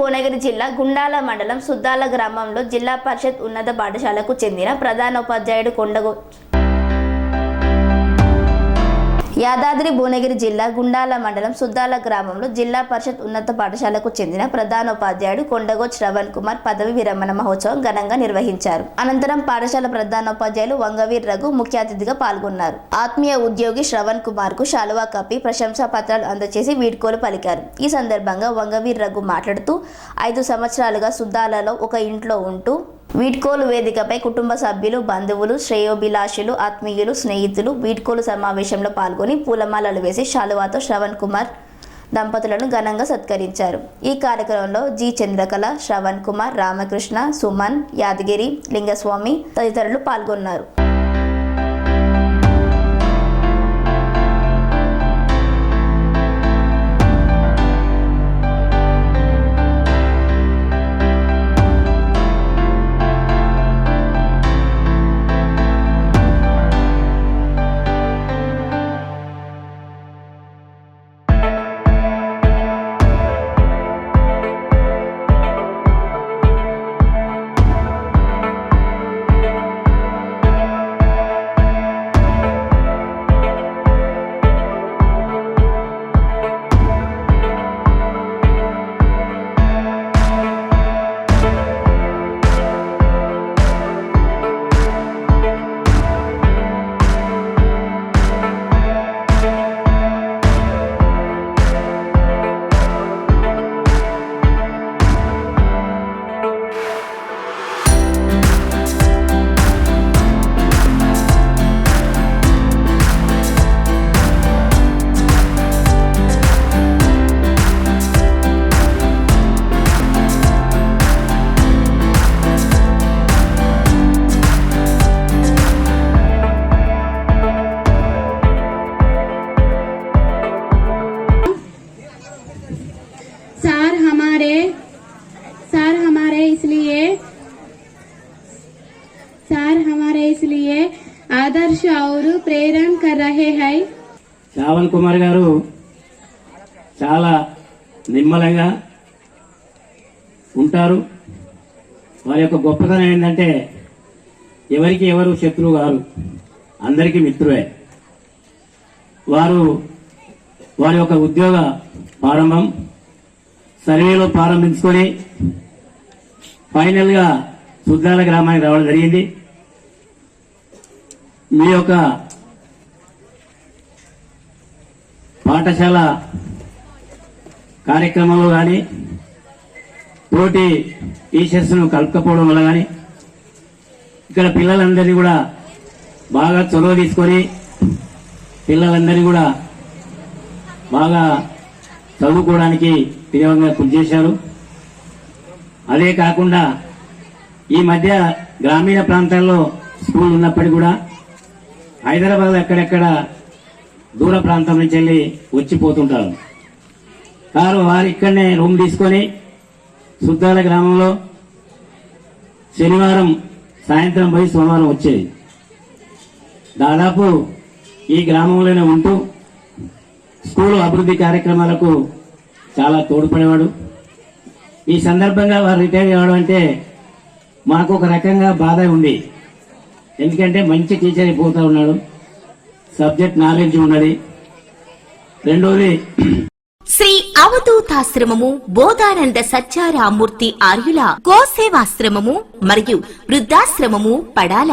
భువనగిరి జిల్లా గుండాల మండలం సుద్దాల గ్రామంలో జిల్లా పరిషత్ ఉన్నత పాఠశాలకు చెందిన ప్రధానోపాధ్యాయుడు కొండగు యాదాద్రి భువనగిరి జిల్లా గుండాల మండలం సుద్దాల గ్రామంలో జిల్లా పరిషత్ ఉన్నత పాఠశాలకు చెందిన ప్రధానోపాధ్యాయుడు కొండగో శ్రవణ్ కుమార్ పదవి విరమణ మహోత్సవం ఘనంగా నిర్వహించారు. అనంతరం పాఠశాల ప్రధానోపాధ్యాయులు వంగవీర్ రఘు ముఖ్య అతిథిగా పాల్గొన్నారు. ఆత్మీయ ఉద్యోగి శ్రవణ్ కుమార్కు శాలువా కప్పి ప్రశంసా పత్రాలు అందజేసి వీడ్కోలు పలికారు. ఈ సందర్భంగా వంగవీర్ రఘు మాట్లాడుతూ ఐదు సంవత్సరాలుగా సుద్దాలలో ఒక ఇంట్లో ఉంటూ వీడ్కోలు వేదికపై కుటుంబ సభ్యులు బంధువులు శ్రేయోభిలాషులు ఆత్మీయులు స్నేహితులు వీడ్కోలు సమావేశంలో పాల్గొని పూలమాలలు వేసి శాలువాతో శ్రవణ్ కుమార్ దంపతులను ఘనంగా సత్కరించారు. ఈ కార్యక్రమంలో జి. చంద్రకళ శ్రవణ్ కుమార్ రామకృష్ణ సుమన్ యాదగిరి లింగస్వామి తదితరులు పాల్గొన్నారు. सर हमारे इसलिए आदर्श और प्रेरण कर रहे हैं శ్రావణ్ కుమార్ గారు చాలా నిమ్మలంగా ఉంటారు వారి యొక్క గొప్పతనం ఏంటంటే ఎవరికి ఎవరు శత్రువు కారు అందరికీ మిత్రుడే వారు వారి యొక్క ఉద్యోగ ప్రారంభం సర్వేలో ప్రారంభించుకొని ఫైనల్గా సుద్దాల గ్రామానికి రావడం జరిగింది మీ యొక్క పాఠశాల కార్యక్రమంలో కానీ పోటీ టీచర్స్ను కలుపుకపోవడం వల్ల కానీ ఇక్కడ పిల్లలందరినీ కూడా బాగా చొరవ తీసుకొని పిల్లలందరినీ కూడా బాగా చదువుకోవడానికి తీవ్రంగా కృషి చేశారు. అదే కాకుండా ఈ మధ్య గ్రామీణ ప్రాంతాల్లో స్కూల్ ఉన్నప్పటికీ కూడా హైదరాబాద్ ఎక్కడెక్కడ దూర ప్రాంతం నుంచి వెళ్ళి వచ్చిపోతుంటారు. కారు వారు ఇక్కడనే రూమ్ తీసుకొని సుద్దాల గ్రామంలో శనివారం సాయంత్రం పోయి సోమవారం వచ్చేది. దాదాపు ఈ గ్రామంలోనే ఉంటూ స్కూల్ అభివృద్ధి కార్యక్రమాలకు చాలా తోడ్పడేవాడు. ఈ సందర్భంగా వారు రిటైర్ కావడం అంటే మాకు ఒక రకంగా బాధ ఉంది. ఎందుకంటే మంచి టీచర్ అయిపోతూ ఉన్నాడు. సబ్జెక్ట్ నాలెడ్జ్ ఉన్నది. రెండోది శ్రీ అవధూతాశ్రమము బోధానంద సత్యారామూర్తి ఆర్యుల గోసేవాశ్రమము మరియు వృద్ధాశ్రమము పడాల.